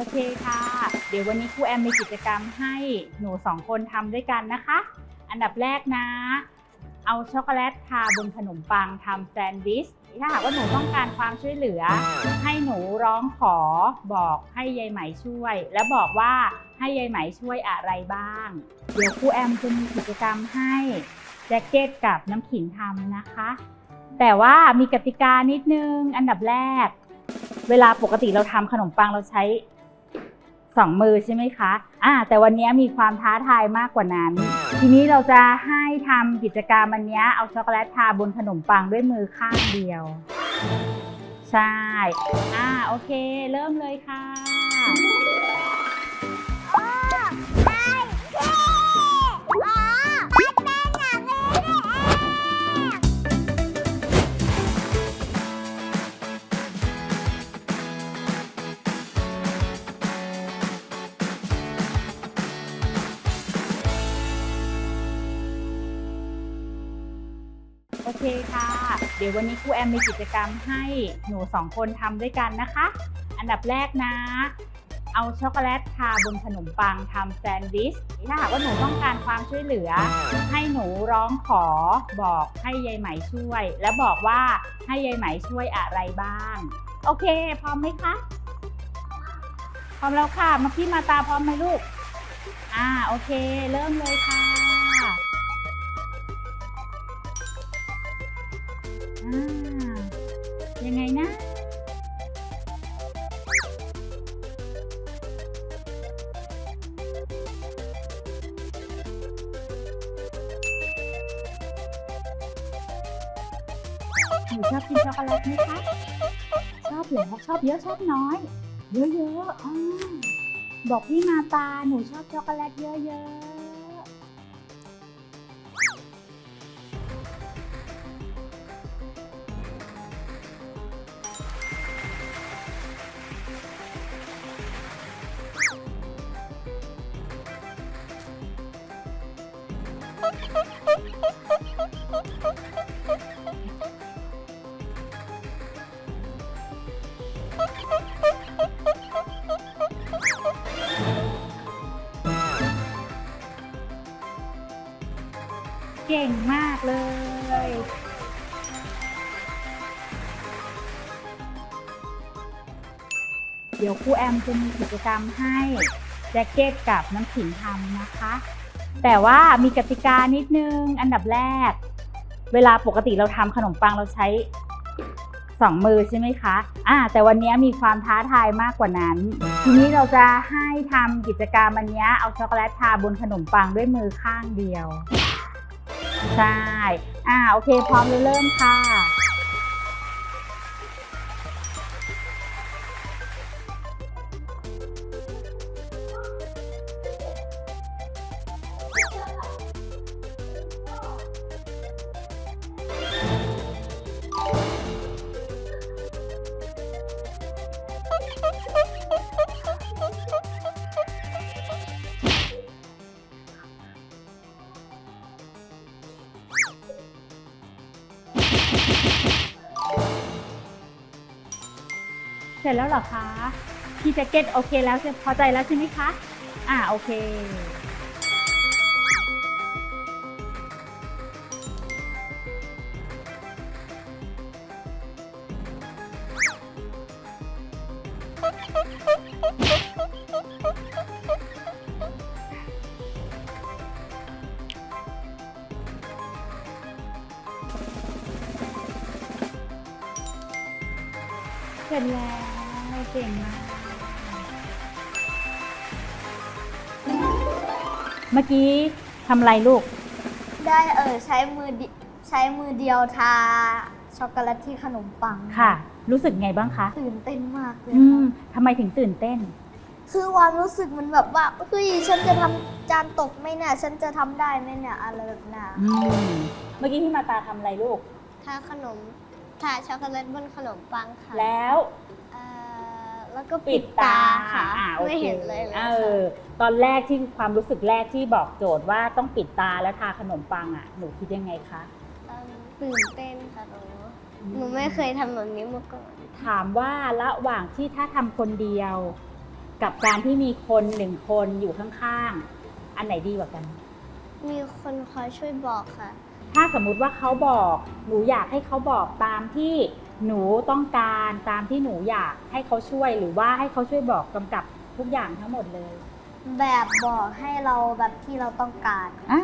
โอเคค่ะ เดี๋ยววันนี้ครูแอมมีกิจกรรมให้หนูสองคนทำด้วยกันนะคะ อันดับแรกนะ เอาช็อกโกแลตทาบนขนมปังทำแซนด์วิช ถ้าหากว่าหนูต้องการความช่วยเหลือ ให้หนูร้องขอบอกให้ยายไหมช่วย แล้วบอกว่าให้ยายไหมช่วยอะไรบ้าง เดี๋ยวครูแอมจะมีกิจกรรมให้แจ็คเก็ตกับน้ำขิงทำนะคะ แต่ว่ามีกติกานิดนึง อันดับแรก เวลาปกติเราทำขนมปังเราใช้ สองมือใช่ไหมคะอ่าแต่วันนี้มีความท้าทายมากกว่านั้น ทีนี้เราจะให้ทำกิจกรรมอันนี้เอาช็อกโกแลตทาบนขนมปังด้วยมือข้างเดียว ใช่ อ่าโอเค เริ่มเลยค่ะ เคค่ะ เดี๋ยววันนี้ครูแอมมีกิจกรรมให้หนูสองคนทำด้วยกันนะคะ อันดับแรกนะ เอาช็อกโกแลตทาบนขนมปังทำแซนด์วิช ถ้าหากว่าหนูต้องการความช่วยเหลือ ให้หนูร้องขอบอกให้ยายไหมช่วย แล้วบอกว่าให้ยายไหมช่วยอะไรบ้าง โอเค พร้อมไหมคะ พร้อมแล้วค่ะ มาพี่มาตาพร้อมไหมลูก อ่า โอเค เริ่มเลยค่ะ ไงนะ หนูชอบกินช็อกโกแลตไหมคะ ชอบเหรอชอบเยอะชอบน้อย เยอะๆอ๋อบอกพี่มาตา หนูชอบช็อกโกแลตเยอะๆ เก่งมากเลย เดี๋ยวครูแอมจะมีกิจกรรมให้แจ็คเก็ตกับน้ำขิงทำนะคะ แต่ว่ามีกติกานิดนึง อันดับแรก เวลาปกติเราทำขนมปังเราใช้สองมือใช่ไหมคะอ่าแต่วันนี้มีความท้าทายมากกว่านั้น ทีนี้เราจะให้ทำกิจกรรมอันเนี้ยเอาช็อกโกแลตทาบนขนมปังด้วยมือข้างเดียว ใช่ อ่า โอเค พร้อมเลยเริ่มค่ะ ร็จแล้วเหรอคะพี่แจ็คเก็ตโอเคแล้วใช่พอใจแล้วใช่ไหมคะ อ่าโอเค เสร็จแล้ว เก่งมาก เมื่อกี้ทำอะไรลูก ได้เออใช้มือดิใช้มือเดียวทาช็อกโกแลตที่ขนมปังค่ะ รู้สึกไงบ้างคะ ตื่นเต้นมากเลยอืค่ะมทำไมถึงตื่นเต้น คือความรู้สึกมันแบบว่าเฮ้ยฉันจะทำจานตกไหมเนี่ยฉันจะทำได้ไหมเนี่ยอะไรแบบน่ะอืม เมื่อกี้ที่มาตาทำอะไรลูก ทาขนมทาช็อกโกแลตบนขนมปังค่ะ แล้วเอ่อ แล้วก็ปิปิดดตาตาค่ะอ่าโอไม่เคเห็นเลยเลยเอค่ะอตอนแรกที่ความรู้สึกแรกที่บอกโจทย์ว่าต้องปิดตาแล้วทาขนมปังอะหนูคิดยังไงคะเอิ่มตื่นเต้นค่ะหนูหนูไม่เคยทำแบบนี้มาก่อน ถามว่าระหว่างที่ถ้าทำคนเดียว กับการที่มีคนหนึ่งคนอยู่ข้างๆ อันไหนดีกว่ากัน มีคนคอยช่วยบอกค่ะ ถ้าสมมุติว่าเขาบอก หนูอยากให้เขาบอกตามที่ หนูต้องการตามที่หนูอยากให้เขาช่วยหรือว่าให้เขาช่วยบอกกำกับทุกอย่างทั้งหมดเลยแบบบอกให้เราแบบที่เราต้องการอ่า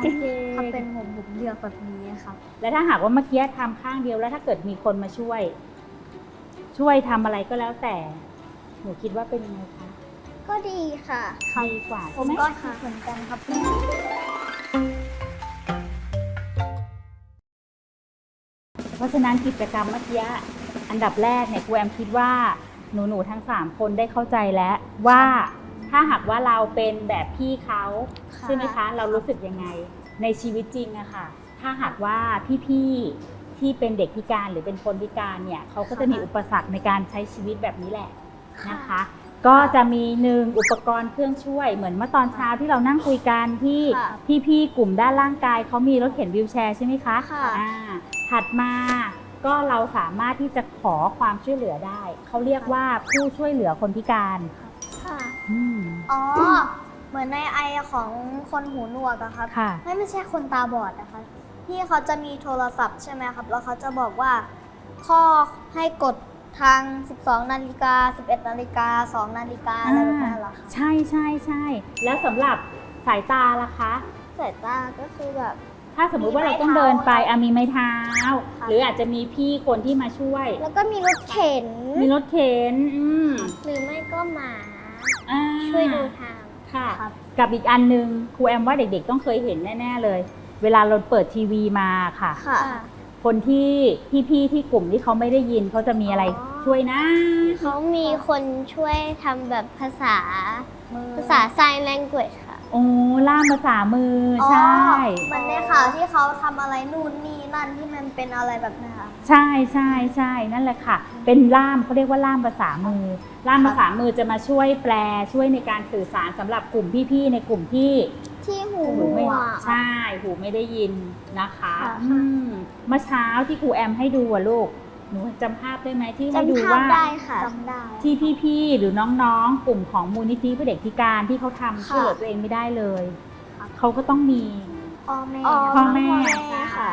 โอเคถ้าเป็นผมผมเลือกแบบนี้ครับแล้วถ้าหากว่าเมื่อกี้ทำข้างเดียวแล้วถ้าเกิดมีคนมาช่วย ช่วยทำอะไรก็แล้วแต่ หนูคิดว่าเป็นยังไงคะก็ดีค่ะดีกว่าผใช่มไหมก็คิดเหมือนกันครับ ฉะนั้นกิจกรรมเมื่อกี้อันดับแรกเนี่ยครูแอมคิดว่าหนูหนูๆทั้ง 3 คนได้เข้าใจแล้วว่าถ้าหากว่าเราเป็นแบบพี่เขาค่ะใช่ไหมคะ เรารู้สึกยังไงในชีวิตจริงอะค่ะ ถ้าหากว่าพี่ๆที่เป็นเด็กพิการหรือเป็นคนพิการเนี่ยเขาก็จะมีอุปสรรคในการใช้ชีวิตแบบนี้แหละนะคะ ก็จะมีหนึ่งอุปกรณ์เครื่องช่วย เหมือนเมื่อตอนเช้าที่เรานั่งคุยกันที่ค่ะพี่ๆกลุ่มด้านร่างกายเขามีรถเข็นวิวแชร์ใช่ไหมคะค่ะอ่า ถัดมาก็เราสามารถที่จะขอความช่วยเหลือได้ เขาเรียกว่าผู้ช่วยเหลือคนพิการค่ะอืมอ๋อ เหมือนในไอของคนหูหนวกอะครับค่ะ ไม่ไม่ใช่คนตาบอดนะคะพี่เขาจะมีโทรศัพท์ใช่ไหมครับ แล้วเขาจะบอกว่า ข้อให้กดทาง 12 นาฬิกา 11 นาฬิกา 2 นาฬิกาอะไรแบบนั้นเหรอคะใช่ใช่ใช่แล้วสำหรับสายตาล่ะคะ สายตาก็คือแบบ ถ้าสมมุติว่าเราต้องมีไม้เท้าเดินไปอะมีไม้เท้าค่ะหรืออาจจะมีพี่คนที่มาช่วย แล้วก็มีรถเข็น มีรถเข็นอืมหรือไม่ก็หมาอ่าช่วยดูทาง ค่ะ ครับ กับอีกอันหนึงครูแอมว่าเด็กๆ ต้องเคยเห็นแน่ ๆเลย เวลาเราเปิดทีวีมาค่ะ ค่ะ คนที่พี่ๆที่กลุ่มที่เขาไม่ได้ยินเขาจะมีอะไรอ๋อ ช่วยนะ เขามีคนช่วยทำแบบภาษามือ ภาษา sign language ค่ะ โอ้ล่ามภาษามือออ๋อใช่มันในข่าวที่เขาทำอะไรนู่นนี่นั่นที่มันเป็นอะไรแบบนี้ค่ะ ใช่ใช่ใช่นั่นแหละค่ะ เป็นล่ามเขาเรียกว่าล่ามภาษามือ ล่ามภาษามือจะมาช่วยแปลช่วยในการสื่อสารสำหรับกลุ่มพี่ๆในกลุ่มที่ที่หูหูไม่หนวกใช่หูไม่ได้ยินนะคะค่ะ อืมเมื่อเช้าที่ครูแอมให้ดูอะลูก หนูจำภาพได้ไหมที่ให้ดูจำภาพว่า ได้ค่ะจำได้ ที่พี่ๆหรือน้องๆ กลุ่มของมูลนิธิเพื่อเด็กพิการที่เขาทำช่วยเหลือตัวเองไม่ได้เลย เขาก็ต้องมีพ่อแม่อ๋อพ่อแม่พ่อแม่ใช่ค่ะ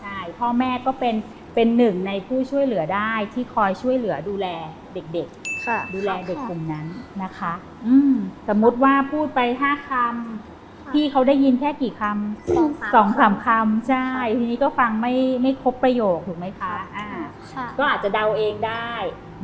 ใช่พ่อแม่ก็เป็นเป็นหนึ่งในผู้ช่วยเหลือได้ที่คอยช่วยเหลือดูแลเด็ก ค่ะ ๆ ดูแลเด็กกลุ่มนั้นนะคะ อืมสมมุติว่าพูดไปห้าคำ พี่เขาได้ยินแค่กี่คำสองสามสองสามคำใช่ ทีนี้ก็ฟังไม่ไม่ครบประโยคถูกไหมคะอ่าค่ะก็อาจจะเดาเองได้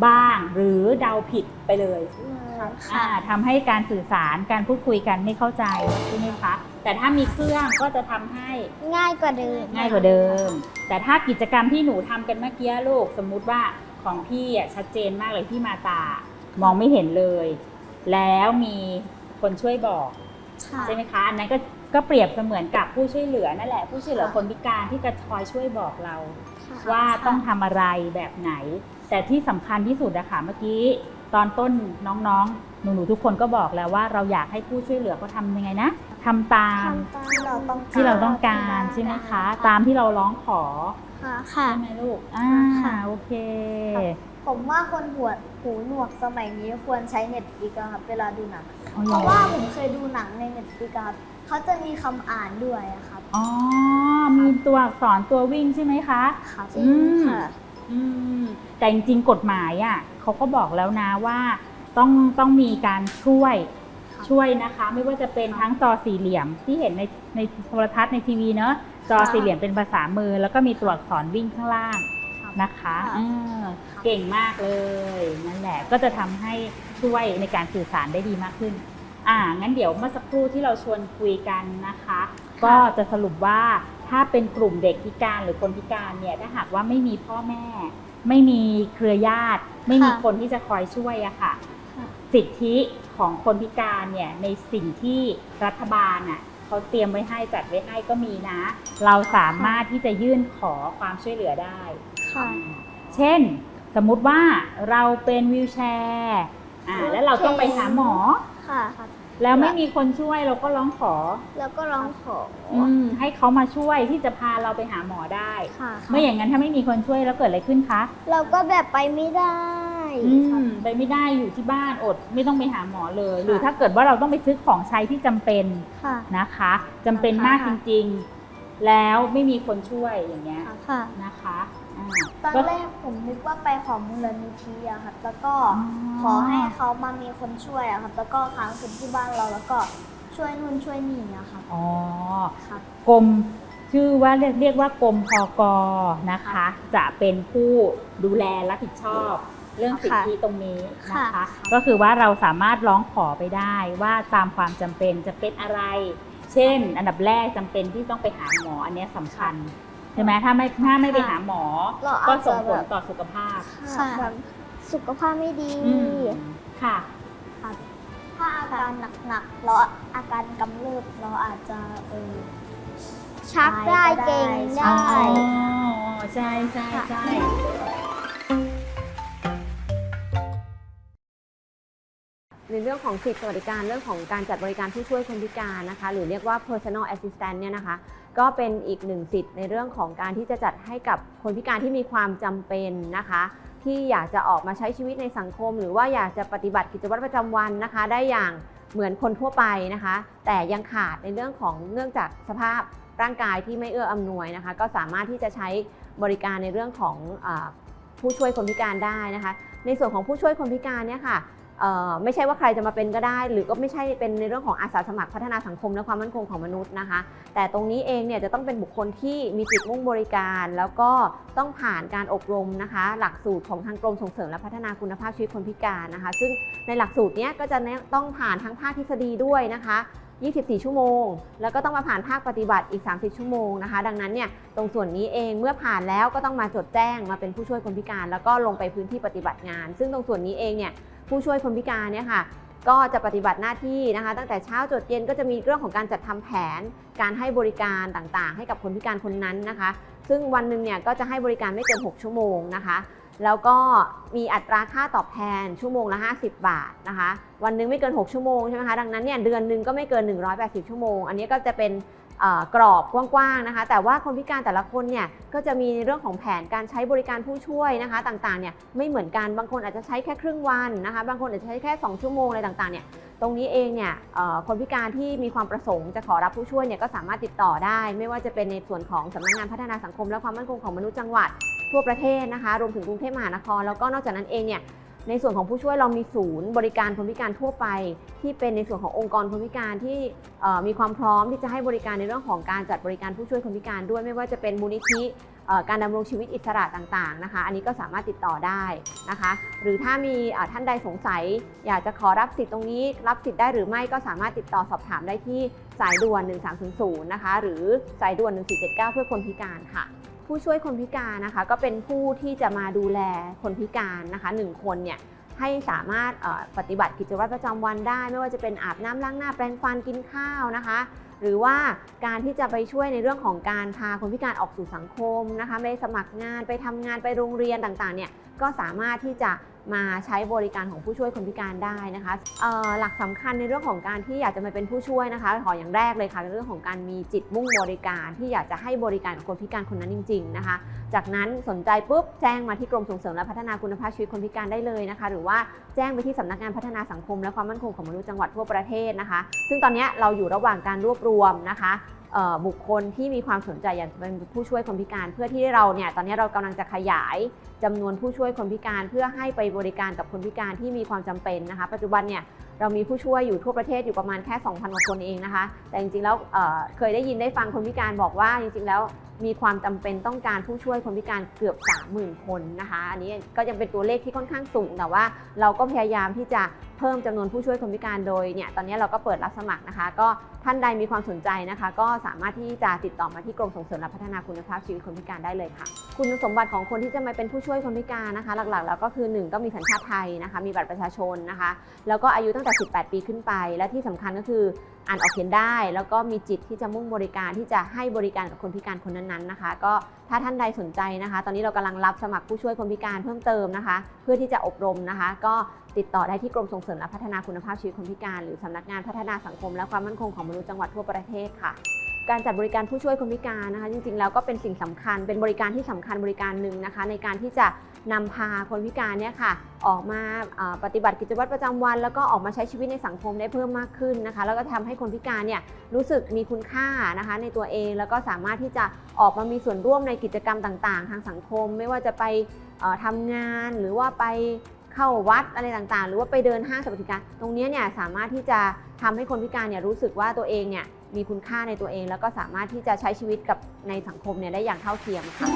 บ้าง หรือเดาผิดไปเลยค่ะอ่าทำให้การสื่อสารการพูดคุยกันไม่เข้าใจใช่ไหมคะแต่ถ้ามีเครื่องก็จะทำให้ง่ายกว่าเดิม ง่ายกว่าเดิม แต่ถ้ากิจกรรมที่หนูทำกันเมื่อกี้ลูกสมมุติว่าของพี่อะชัดเจนมากเลยพี่มาตามองไม่เห็นเลย แล้วมีคนช่วยบอกค่ะ ใช่ไหมคะอันนั้นก็ก็เปรียบเสมือนกับผู้ช่วยเหลือนั่นแหละ ผู้ช่วยเหลือคนพิการที่จะคอยช่วยบอกเรา ว่าต้องทำอะไรแบบไหน แต่ที่สำคัญที่สุดอะค่ะเมื่อกี้ตอนต้นน้องๆ หนูๆทุกคนก็บอกแล้วว่าเราอยากให้ผู้ช่วยเหลือเขาทำยังไงนะทำตามทำตามที่เราต้องการที่เราต้องการใช่ไหมคะ ตามที่เราร้องขอค่ะค่ะใช่ไหมลูกอ่าค่ะโอเค ผมว่าคนหัวหูหนวกสมัยนี้ควรใช้เน็ตฟิกครับเวลาดูหนังอ๋อเพราะว่าผมเคยดูหนังในเน็ตฟิกครับเขาจะมีคำอ่านด้วยอะครับ อ๋อ มีตัวอักษรตัววิ่งใช่ไหมคะ ครับอืมอืมแต่จริงๆ กฎหมายอะเขาก็บอกแล้วนะว่าต้องต้องมีการช่วยครับช่วยนะคะ ไม่ว่าจะเป็นทั้งจอสี่เหลี่ยมที่เห็นในในโทรทัศน์ในทีวีเนอะจอค่ะ สี่เหลี่ยมเป็นภาษามือ แล้วก็มีตัวอักษรวิ่งข้างล่าง นะคะค่ะเออเก่งมากเลยนั่นแหละก็จะทำให้ช่วยในการสื่อสารได้ดีมากขึ้น อ่างั้นเดี๋ยวเมื่อสักครู่ที่เราชวนคุยกันนะคะ ก็จะสรุปว่าถ้าเป็นกลุ่มเด็กพิการหรือคนพิการเนี่ยถ้าหากว่าไม่มีพ่อแม่ ไม่มีเครือญาติ ไม่มีค่ะคนที่จะคอยช่วยอะค่ะ ค่ะ สิทธิของคนพิการเนี่ยในสิ่งที่รัฐบาลอะเขาเตรียมไว้ให้จัดไว้ให้ก็มีนะ เราสามารถที่จะยื่นขอความช่วยเหลือได้ ค่ะ เช่น สมมุติว่าเราเป็นวิวแชร์อ่าแล้วเราต้องไปหาหมอ ค่ะ แล้วไม่มีคนช่วยเราก็ร้องขอ แล้วก็ร้องขออืมให้เขามาช่วยที่จะพาเราไปหาหมอได้ค่ะไม่อย่างนั้นถ้าไม่มีคนช่วยแล้วเกิดอะไรขึ้นคะ เราก็แบบไปไม่ได้อืครับมไปไม่ได้อยู่ที่บ้านอดไม่ต้องไปหาหมอเลย หรือค่ะถ้าเกิดว่าเราต้องไปซื้อของใช้ที่จำเป็นค่ะนะคะจำเป็นมากจริง ๆ แล้วไม่มีคนช่วยอย่างเงี้ยค่ะนะคะอ่า ตอนก็แรกผมนึกว่าไปของมูลนิธิอะครับ แล้วก็อ๋อขอให้เขามามีคนช่วยอะครับ แล้วก็ค้างคืนที่บ้านเราแล้วก็ช่วยนู่นช่วยนี่อะครับอ๋อครับกรมชื่อว่าเรียกเรียกว่ากรมพกนะคะ จะเป็นผู้ดูแลรับผิดชอบ เรื่องสิทธิตรงนี้นะคะค่ะก็คือว่าเราสามารถร้องขอไปได้ว่าตามความจำเป็นจะเป็นอะไร เช่น อันดับแรกจำเป็นที่ต้องไปหาหมออันเนี้ยสำคัญ ใช่ไหมถ้าไม่ถ้าไม่ไปหาหมอ เราก็อาจส่จะงผแบลบต่อสุขภาพค่ะ แบบสุขภาพไม่ดี อืมค่ะครับถ้าอาการหนักๆ เราอาการกำเริบเราอาจจะเออ ชักได้ได้เก่งใช่ได้อ๋อใช่ใช่ใช่ ในเรื่องของสิทธิสวัสดิการเรื่องของการจัดบริการผู้ช่วยคนพิการนะคะ หรือเรียกว่า personal assistant เนี่ยนะคะ ก็เป็นอีกหนึ่งสิทธิ์ในเรื่องของการที่จะจัดให้กับคนพิการที่มีความจำเป็นนะคะ ที่อยากจะออกมาใช้ชีวิตในสังคม หรือว่าอยากจะปฏิบัติกิจวัตรประจำวันนะคะ ได้อย่างเหมือนคนทั่วไปนะคะ แต่ยังขาดในเรื่องของเนื่องจากสภาพร่างกายที่ไม่เอื้ออำนวยนะคะ ก็สามารถที่จะใช้บริการในเรื่องของอผู้ช่วยคนพิการได้นะคะ ในส่วนของผู้ช่วยคนพิการเนี่ยค่ะ ไม่ใช่ว่าใครจะมาเป็นก็ได้ หรือก็ไม่ใช่เป็นในเรื่องของอาสาสมัครพัฒนาสังคมและความมั่นคงของมนุษย์นะคะ แต่ตรงนี้เองเนี่ยจะต้องเป็นบุคคลที่มีจิตมุ่งบริการ แล้วก็ต้องผ่านการอบรมนะคะ หลักสูตรของทางกรมส่งเสริมและพัฒนาคุณภาพชีวิตคนพิการนะคะ ซึ่งในหลักสูตรเนี้ยก็จะแนะต้องผ่านทั้งภาคทฤษฎีด้วยนะคะ24 ชั่วโมง แล้วก็ต้องมาผ่านภาคปฏิบัติอีก 30 ชั่วโมงนะคะ ดังนั้นเนี่ยตรงส่วนนี้เองเมื่อผ่านแล้วก็ต้องมาจดแจ้งมาเป็นผู้ช่วยคนพิการ แล้วก็ลงไปพื้นที่ปฏิบัติงาน ซึ่งตรงส่วนนี้เองเนี่ย ผู้ช่วยคนพิการเนี่ยค่ะก็จะปฏิบัติหน้าที่นะคะ ตั้งแต่เช้าจดเย็นก็จะมีเรื่องของการจัดทำแผน การให้บริการต่างๆ ให้กับคนพิการคนนั้นนะคะ ซึ่งวันหนึ่งเนี่ยก็จะให้บริการไม่เกิน 6 ชั่วโมงนะคะ แล้วก็มีอัตราค่าตอบแทนชั่วโมงละ 50 บาทนะคะ วันหนึงไม่เกิน 6 ชั่วโมงใช่ไหมคะ ดังนั้นเนี่ยเดือนหนึ่งก็ไม่เกิน 180 ชั่วโมง อันนี้ก็จะเป็น กรอบกว้างๆนะคะ แต่ว่าคนพิการแต่ละคนเนี่ยก็จะมีเรื่องของแผนการใช้บริการผู้ช่วยนะคะ ต่างๆเนี่ยไม่เหมือนกันบางคนอาจจะใช้แค่ครึ่งวันนะคะ บางคนอาจจะใช้แค่ 2 ชั่วโมงอะไรต่างๆเนี่ยตรงนี้เองเนี่ยคนพิการที่มีความประสงค์จะขอรับผู้ช่วยเนี่ยก็สามารถติดต่อได้ ไม่ว่าจะเป็นในส่วนของสำนักงานพัฒนาสังคมและความมั่นคงของมนุษย์จังหวัดทั่วประเทศนะคะ รวมถึงกรุงเทพมหานคร แล้วก็นอกจากนั้นเองเนี่ย ในส่วนของผู้ช่วยเรามีศูนย์บริการคนพิการทั่วไป ที่เป็นในส่วนขององค์กรคนพิการที่มีความพร้อมที่จะให้บริการในเรื่องของการจัดบริการผู้ช่วยคนพิการด้วยไม่ว่าจะเป็นมูลนิธิการดำรงชีวิตอิสระต่างๆนะคะ อันนี้ก็สามารถติดต่อได้นะคะ หรือถ้ามีท่านใดสงสัย อยากจะขอรับสิทธิ์ตรงนี้ รับสิทธิ์ได้หรือไม่ก็สามารถติดต่อสอบถามได้ที่สายด่วน 1300 นะคะ หรือสายด่วน 1479 เพื่อคนพิการค่ะ ผู้ช่วยคนพิการนะคะ ก็เป็นผู้ที่จะมาดูแลคนพิการนะคะหนึ่งคนเนี่ยให้สามารถปฏิบัติกิจวัตรประจำวันได้ ไม่ว่าจะเป็นอาบน้ำล้างหน้าแปรงฟันกินข้าวนะคะ หรือว่าการที่จะไปช่วยในเรื่องของการพาคนพิการออกสู่สังคมนะคะไปสมัครงานไปทำงานไปโรงเรียนต่างๆเนี่ยก็สามารถที่จะ มาใช้บริการของผู้ช่วยคนพิการได้นะคะหลักสำคัญในเรื่องของการที่อยากจะมาเป็นผู้ช่วยนะคะขออย่างแรกเลยค่ะในเรื่องของการมีจิตมุ่งบริการที่อยากจะให้บริการกับคนพิการคนนั้นจริง ๆ นะคะ จากนั้นสนใจปุ๊บแจ้งมาที่กรมส่งเสริมและพัฒนาคุณภาพชีวิตคนพิการได้เลยนะคะ หรือว่าแจ้งไปที่สำนักงานพัฒนาสังคม และความมั่นคงของมนุษย์จังหวัดทั่วประเทศนะคะ ซึ่งตอนนี้เราอยู่ระหว่างการรวบรวมนะคะ บุคคลที่มีความสนใจอยากเป็นผู้ช่วยคนพิการ เพื่อที่เราเนี่ยตอนนี้เรากำลังจะขยายจำนวนผู้ช่วยคนพิการ เพื่อให้ไปบริการกับคนพิการที่มีความจำเป็นนะคะ ปัจจุบันเนี่ยเรามีผู้ช่วยอยู่ทั่วประเทศอยู่ประมาณแค่ 2,000กว่าคนเองนะคะ แต่จริงๆแล้วเเคยได้ยินได้ฟังคนพิการบอกว่าจริงๆแล้ว มีความจำเป็นต้องการผู้ช่วยคนพิการเกือบ 30,000 คนนะคะ อันนี้ก็ยังเป็นตัวเลขที่ค่อนข้างสูง แต่ว่าเราก็พยายามที่จะเพิ่มจำนวนผู้ช่วยคนพิการโดยเนี่ยตอนนี้เราก็เปิดรับสมัครนะคะ ก็ท่านใดมีความสนใจนะคะ ก็สามารถที่จะติดต่อมาที่กรมส่งเสริมและพัฒนาคุณภาพชีวิตคนพิการได้เลยค่ะ คุณสมบัติของคนที่จะมาเป็นผู้ช่วยคนพิการนะคะ หลักๆ แล้วก็คือ1ต้องมีสัญชาติไทยนะคะ มีบัตรประชาชนนะคะ แล้วก็อายุตั้งแต่ 18 ปีขึ้นไป และที่สำคัญก็คือ อ่านออกเขียนได้ แล้วก็มีจิตที่จะมุ่งบริการที่จะให้บริการกับคนพิการคนนั้นๆนะคะ ก็ถ้าท่านใดสนใจนะคะ ตอนนี้เรากำลังรับสมัครผู้ช่วยคนพิการเพิ่มเติมนะคะ เพื่อที่จะอบรมนะคะ ก็ติดต่อได้ที่กรมส่งเสริมและพัฒนาคุณภาพชีวิตคนพิการ หรือสำนักงานพัฒนาสังคม และความมั่นคงของมนุษย์จังหวัดทั่วประเทศค่ะการจัดบริการผู้ช่วยคนพิการนะคะ จริงๆแล้วก็เป็นสิ่งสำคัญเป็นบริการที่สำคัญบริการหนึ่งนะคะ ในการที่จะ นำพาคนพิการเนี่ยค่ะออกมาปฏิบัติกิจวัตรประจำวัน แล้วก็ออกมาใช้ชีวิตในสังคมได้เพิ่มมากขึ้นนะคะ แล้วก็ทำให้คนพิการเนี่ยรู้สึกมีคุณค่านะคะในตัวเองแล้วก็สามารถที่จะออกมามีส่วนร่วมในกิจกรรมต่างๆ ทางสังคม ไม่ว่าจะไปเอ่อทำงานหรือว่าไปเข้าวัดอะไรต่างๆ หรือว่าไปเดินห้างสรรพสินค้าตรงนี้เนี่ยสามารถที่จะทำให้คนพิการเนี่ยรู้สึกว่าตัวเองเนี่ยมีคุณค่าในตัวเอง แล้วก็สามารถที่จะใช้ชีวิตกับในสังคมเนี่ยได้อย่างเท่าเทียมค่ะ